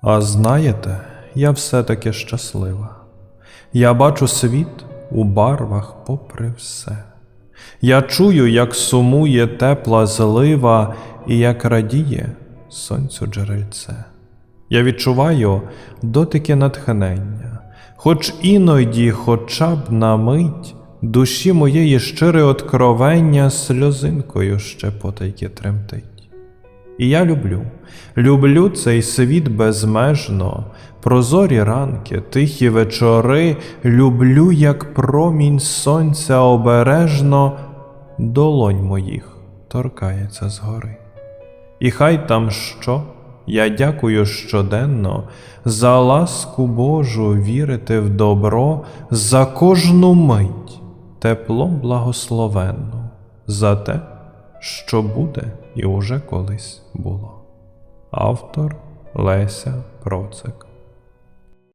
А знаєте, я все-таки щаслива. Я бачу світ у барвах попри все. Я чую, як сумує тепла злива і як радіє сонцю джерельце. Я відчуваю дотики натхнення, хоч іноді, хоча б на мить, душі моєї щире откровення сльозинкою ще потайки тремтить. І я люблю, люблю цей світ безмежно, прозорі ранки, тихі вечори, люблю, як промінь сонця обережно долонь моїх торкається згори. І хай там що, я дякую щоденно за ласку Божу вірити в добро, за кожну мить теплом благословенну, за те, що буде і уже колись було. Автор Леся Процик